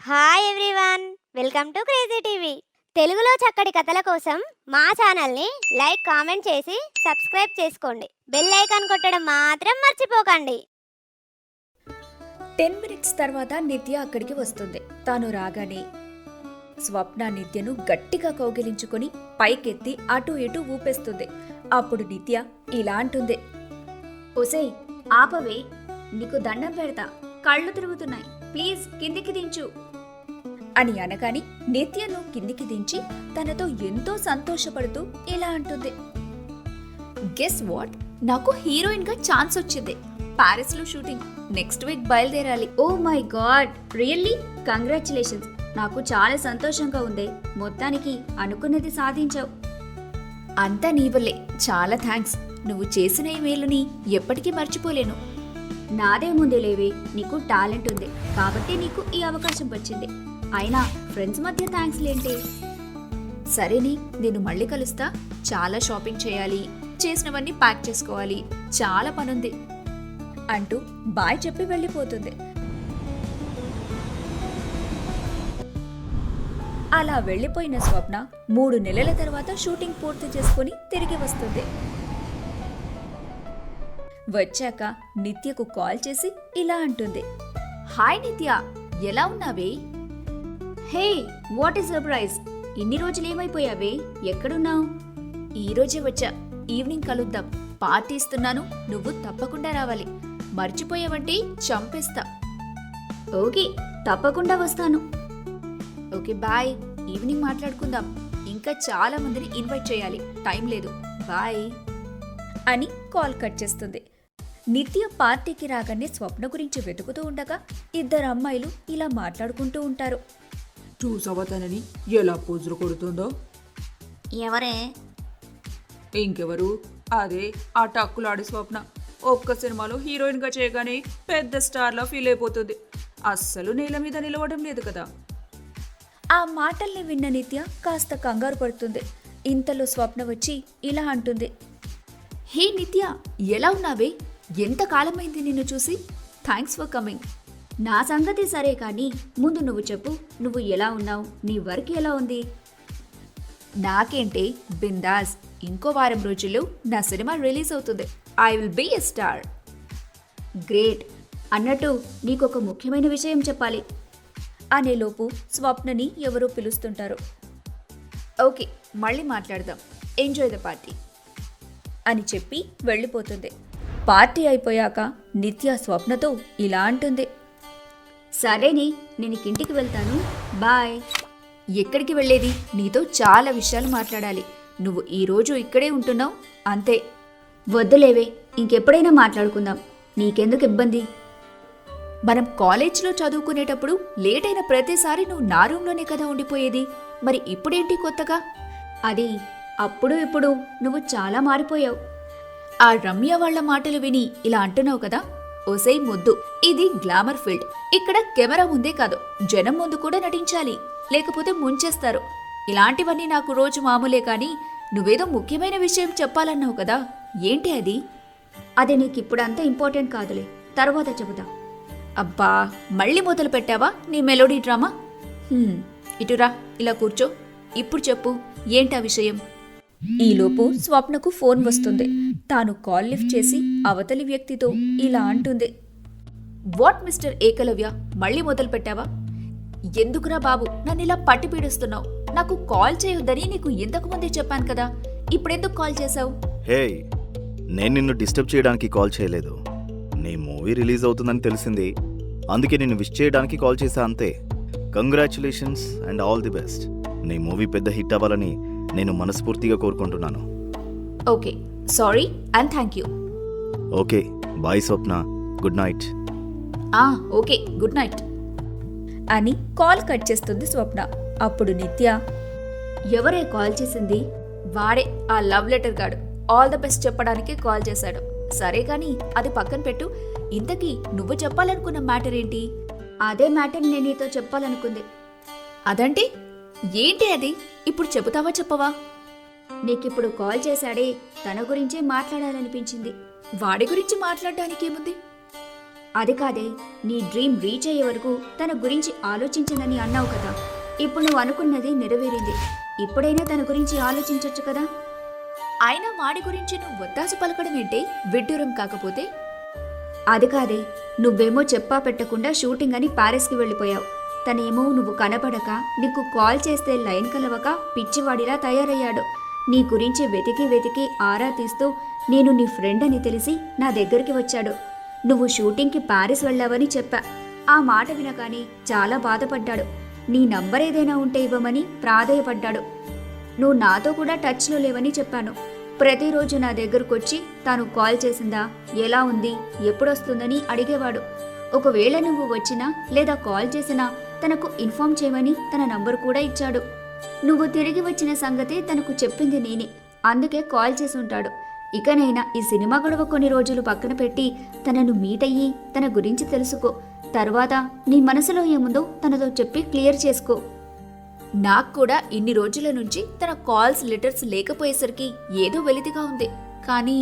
Hi everyone welcome to crazy TV తెలుగులో చక్కటి కథల కోసం మా ఛానల్ని లైక్ కామెంట్ చేసి సబ్స్క్రైబ్ చేసుకోండి. బెల్ ఐకాన్ కొట్టడం మాత్రం మర్చిపోకండి. టెన్ మినిట్స్ తర్వాత నిత్య అక్కడికి వస్తుంది. తాను రాగానే స్వప్న నిత్యను గట్టిగా కౌగిలించుకొని పైకెత్తి అటు ఇటు ఊపేస్తుంది. అప్పుడు నిత్య ఇలా అంటుంది. ఒసే ఆపవే. నీకు దండం పెడతా. కళ్ళు తిరుగుతున్నాయి. ప్లీజ్ కిందికి దించు. అని అనగాని నిత్యను కిందికి దించి తనతో ఎంతో సంతోషపడుతూ ఇలా అంటుంది. గెస్ వాట్ నాకు హీరోయిన్గా ఛాన్స్ వచ్చింది. ప్యారిస్లో షూటింగ్. నెక్స్ట్ వీక్ బయలుదేరాలి. Oh my god really congratulations నాకు చాలా సంతోషంగా ఉంది. మొత్తానికి అనుకున్నది సాధించావు. అంతా నీ చాలా థ్యాంక్స్. నువ్వు చేసిన ఈ మేలుని ఎప్పటికీ మర్చిపోలేను. నాదేముంది లేవే. నీకు టాలెంట్ ఉంది. కాబట్టి నీకు ఈ అవకాశం వచ్చింది. అయినా ఫ్రెండ్స్ మధ్య థ్యాంక్స్ లేంటి? సరేని నేను మళ్ళీ కలుస్తా. చాలా షాపింగ్ చేయాలి. చేసినవన్నీ ప్యాక్ చేసుకోవాలి. చాలా పనుంది. అంటూ బాయ్ చెప్పి వెళ్ళిపోతుంది. అలా వెళ్ళిపోయిన స్వప్న మూడు నెలల తర్వాత షూటింగ్ పూర్తి చేసుకుని తిరిగి వస్తుంది. వచ్చాక నిత్యకు కాల్ చేసి ఇలా అంటుంది. హాయ్ నిత్య ఎలా ఉన్నావే? Hey what is surprise? ఇన్ని రోజులు ఏమైపోయావే? ఎక్కడున్నావు? ఈరోజే వచ్చా. ఈవినింగ్ కలుద్దాం. పార్టీ ఇస్తున్నాను. నువ్వు తప్పకుండా రావాలి. మర్చిపోయావంటే చంపేస్తా. ఓకే తప్పకుండా వస్తాను. Okay bye. ఈవినింగ్ మాట్లాడుకుందాం. ఇంకా చాలా మందిని ఇన్వైట్ చేయాలి. టైం లేదు. బాయ్. అని కాల్ కట్ చేస్తుంది. నిత్య పార్టీకి రాగానే స్వప్న గురించి వెతుకుతూ ఉండగా ఇద్దరు అమ్మాయిలు ఇలా మాట్లాడుకుంటూ ఉంటారు. చూసావా తనని ఎలా పోజులు కొడుతుందో? ఎవరే? ఇంకెవరు? అదే ఆ టక్కులాడి స్వప్న. ఒక్క సినిమాలో హీరోయిన్గా చేయగానే పెద్ద స్టార్లా ఫీల్ అయిపోతుంది. అస్సలు నేల మీద నిలవడం లేదు కదా. ఆ మాటల్ని విన్న నిత్య కాస్త కంగారు పడుతుంది. ఇంతలో స్వప్న వచ్చి ఇలా అంటుంది. హే నిత్య ఎలా ఉన్నావే? ఎంత కాలమైంది నిన్ను చూసి? Thanks for coming. నా సంగతి సరే కానీ ముందు నువ్వు చెప్పు నువ్వు ఎలా ఉన్నావు నీ వర్క్ ఎలా ఉంది? నాకేంటి బిందాస్. ఇంకో వారం రోజుల్లో నా సినిమా రిలీజ్ అవుతుంది. I will be a star. Great. అన్నట్టు నీకు ఒక ముఖ్యమైన విషయం చెప్పాలి. అనేలోపు స్వప్నని ఎవరో పిలుస్తుంటారు. ఓకే మళ్ళీ మాట్లాడదాం. Enjoy the party. అని చెప్పి వెళ్ళిపోతుంది. పార్టీ అయిపోయాక నిత్య స్వప్నతో ఇలా అంటుంది. సరేని నేను ఇంటికి వెళ్తాను. బాయ్. ఎక్కడికి వెళ్ళేది? నీతో చాలా విషయాలు మాట్లాడాలి. నువ్వు ఈరోజు ఇక్కడే ఉంటున్నావు? అంతే. వద్దులేవే ఇంకెప్పుడైనా మాట్లాడుకుందాం. నీకెందుకు ఇబ్బంది? మనం కాలేజ్లో చదువుకునేటప్పుడు లేట్ అయిన ప్రతిసారి నువ్వు నా రూమ్లోనే కదా ఉండిపోయేది? మరి ఇప్పుడేంటి కొత్తగా? అది అప్పుడు ఇప్పుడు నువ్వు చాలా మారిపోయావు. ఆ రమ్య వాళ్ళ మాటలు విని ఇలా అంటున్నావు కదా? ఓసై ముద్దు. ఇది గ్లామర్ ఫీల్డ్. ఇక్కడ కెమెరా ముందే కాదు జనం ముందు కూడా నటించాలి. లేకపోతే ముంచేస్తారు. ఇలాంటివన్నీ నాకు రోజు మామూలే కానీ నువ్వేదో ముఖ్యమైన విషయం చెప్పాలన్నావు కదా. ఏంటి అది? అది నీకు ఇప్పుడు అంత ఇంపార్టెంట్ కాదులే. తర్వాత చెబుతా. అబ్బా మళ్ళీ మొదలు పెట్టావా నీ మెలోడీ డ్రామా? ఇటురా ఇలా కూర్చో. ఇప్పుడు చెప్పు ఏంటా విషయం? ఈలోపు స్వప్నకు ఫోన్ వస్తుంది. తాను కాల్ లిఫ్ట్ చేసి అవతలి వ్యక్తితో ఇలా అంటుంది. What mister Ekalavya? మళ్ళీ మొదలు పెట్టావా ఎందుకురా బాబు నన్ను ఇలా పట్టి పీడిస్తున్నావు? నాకు కాల్ చేయొద్దని నీకు ఇంతకు ముందే చెప్పాను కదా ఇప్పుడెందుకు కాల్ చేశావు? హే నేను నిన్ను డిస్టర్బ్ చేయడానికి కాల్ చేయలేదు. నీ మూవీ రిలీజ్ అవుతుందని తెలిసింది. అందుకే నిన్ను విష్ చేయడానికి కాల్ చేశా అంతే. Congratulations and all the best. నీ మూవీ పెద్ద హిట్ అవ్వాలని నేను మనస్ఫూర్తిగా కోరుకుంటున్నాను. Okay sorry and thank you. Okay bye Swapna good night. ఆ ఓకే గుడ్ నైట్. అని కాల్ కట్ చేస్తుంది స్వప్న. అప్పుడు నిత్య ఎవరే కాల్ చేసింది? వాడే ఆ లవ్ లెటర్ గాడు. ఆల్ ద బెస్ట్ చెప్పడానికి కాల్ చేశాడు. సరే కానీ అది పక్కన పెట్టు. ఇంతకీ నువ్వు చెప్పాలనుకున్న మ్యాటర్ ఏంటి? అదే మ్యాటర్ నేను నీతో చెప్పాలనుకుంది. అదంటే? ఏంటి అది? ఇప్పుడు చెబుతావా చెప్పవా? నీకిప్పుడు కాల్ చేశాడే తన గురించే మాట్లాడాలనిపించింది. వాడి గురించి మాట్లాడడానికి ఏముంది? అది కాదే నీ డ్రీమ్ రీచ్ అయ్యే వరకు తన గురించి ఆలోచించనని అన్నావు కదా. ఇప్పుడు నువ్వు అనుకున్నది నెరవేరింది. ఇప్పుడైనా తన గురించి ఆలోచించొచ్చు కదా? అయినా వాడి గురించి నువ్వు వత్తాసు పలకడం ఏంటి? విడ్డూరం కాకపోతే? అది కాదే నువ్వేమో చెప్పా పెట్టకుండా షూటింగ్ అని ప్యారిస్కి వెళ్ళిపోయావు. తనేమో నువ్వు కనపడక నీకు కాల్ చేస్తే లైన్ కలవక పిచ్చివాడిలా తయారయ్యాడు. నీ గురించి వెతికి వెతికి ఆరా తీస్తూ నేను నీ ఫ్రెండ్ అని తెలిసి నా దగ్గరికి వచ్చాడు. నువ్వు షూటింగ్కి ప్యారిస్ వెళ్ళావని చెప్పా. ఆ మాట వినగానే చాలా బాధపడ్డాడు. నీ నంబర్ ఏదైనా ఉంటే ఇవ్వమని ప్రాధేయపడ్డాడు. నువ్వు నాతో కూడా టచ్లో లేవని చెప్పాను. ప్రతిరోజు నా దగ్గరకొచ్చి తాను కాల్ చేసిందా? ఎలా ఉంది? ఎప్పుడొస్తుందని అడిగేవాడు. ఒకవేళ నువ్వు వచ్చినా లేదా కాల్ చేసినా తనకు ఇన్ఫార్మ్ చేయమని తన నంబర్ కూడా ఇచ్చాడు. నువ్వు తిరిగి వచ్చిన సంగతే తనకు చెప్పింది నేనే. అందుకే కాల్ చేసి ఉంటాడు. ఇకనైనా ఈ సినిమా గొడవ కొన్ని రోజులు పక్కన పెట్టి తనను మీట్ అయ్యి తన గురించి తెలుసుకో. తర్వాత నీ మనసులో ఏముందో తనతో చెప్పి క్లియర్ చేసుకో. నాకు కూడా ఇన్ని రోజుల నుంచి తన కాల్స్ లెటర్స్ లేకపోయేసరికి ఏదో వెలితిగా ఉంది. కానీ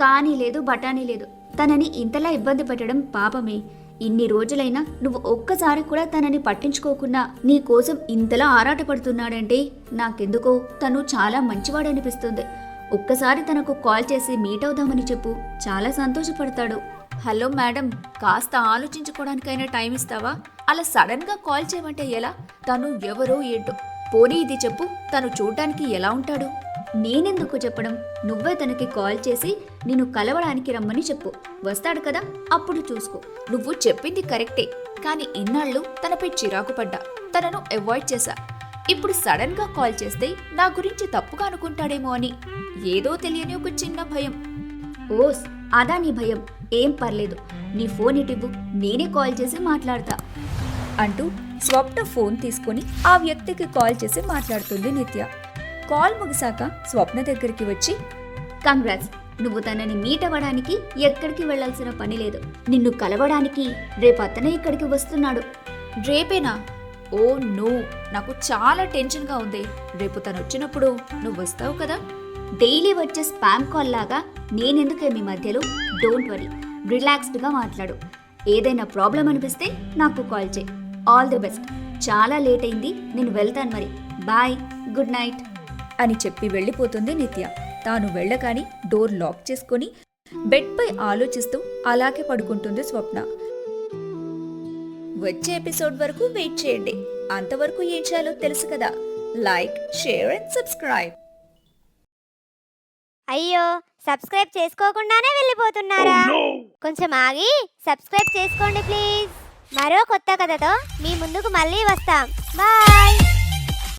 కానీ లేదు బఠానీ లేదు. తనని ఇంతలా ఇబ్బంది పెట్టడం పాపమే. ఇన్ని రోజులైనా నువ్వు ఒక్కసారి కూడా తనని పట్టించుకోకుండా నీ కోసం ఇంతలా ఆరాటపడుతున్నాడంటే నాకెందుకో తను చాలా మంచివాడనిపిస్తుంది. ఒక్కసారి తనకు కాల్ చేసి మీట్ అవుదామని చెప్పు. చాలా సంతోషపడతాడు. హలో మేడం కాస్త ఆలోచించుకోవడానికైనా టైం ఇస్తావా? అలా సడన్గా కాల్ చేయమంటే ఎలా? తను ఎవరో ఏంటో. పోనీ ఇది చెప్పు తను చూడటానికి ఎలా ఉంటాడు? నేనెందుకు చెప్పడం? నువ్వే తనకి కాల్ చేసి నిన్ను కలవడానికి రమ్మని చెప్పు. వస్తాడు కదా అప్పుడు చూసుకో. నువ్వు చెప్పింది కరెక్టే. కానీ ఇన్నాళ్ళు తనపై చిరాకు పడ్డా. తనను అవాయిడ్ చేశా. ఇప్పుడు సడన్గా కాల్ చేస్తే నా గురించి తప్పుగా అనుకుంటాడేమో అని. ఏదో తెలియని ఒక చిన్న భయం. ఓస్ అదా నీ భయం. ఏం పర్లేదు. నీ ఫోన్ ఇటివ్వు నేనే కాల్ చేసి మాట్లాడతా. అంటూ స్వప్న ఫోన్ తీసుకొని ఆ వ్యక్తికి కాల్ చేసి మాట్లాడుతుంది నిత్య. కాల్ ముగిసాక స్వప్న దగ్గరికి వచ్చి కంగ్రాట్స్. నువ్వు తనని మీట్ అవ్వడానికి ఎక్కడికి వెళ్ళాల్సిన పని లేదు. నిన్ను కలవడానికి రేపు అతనే ఇక్కడికి వస్తున్నాడు. రేపేనా? ఓ నో నాకు చాలా టెన్షన్గా ఉంది. రేపు తను వచ్చినప్పుడు నువ్వు వస్తావు కదా? డైలీ వచ్చే స్పామ్ కాల్ లాగా నేనెందుకే మీ మధ్యలో? Don't worry. రిలాక్స్డ్గా మాట్లాడు. ఏదైనా ప్రాబ్లం అనిపిస్తే నాకు కాల్ చేయి. All the best. చాలా లేట్ అయింది నేను వెళ్తాను మరి. Bye good night. అని చెప్పి వెళ్ళిపోతుంది నిత్య. తాను వెళ్ళగాని డోర్ లాక్ చేసుకొని బెడ్పై ఆలోచిస్తూ అలాగే పడుకుంటుంది స్వప్న. వచ్చే ఎపిసోడ్ వరకు వెయిట్ చేయండి. అంతవరకు ఏం చేయాలో తెలుసు కదా. Like share and subscribe. అయ్యో సబ్స్క్రైబ్ చేసుకోకుండానే వెళ్ళిపోతున్నారా? కొంచెం ఆగి సబ్స్క్రైబ్ చేసుకోండి ప్లీజ్. మరో కొత్త కథతో మీ ముందుకు మళ్ళీ వస్తాం. బాయ్!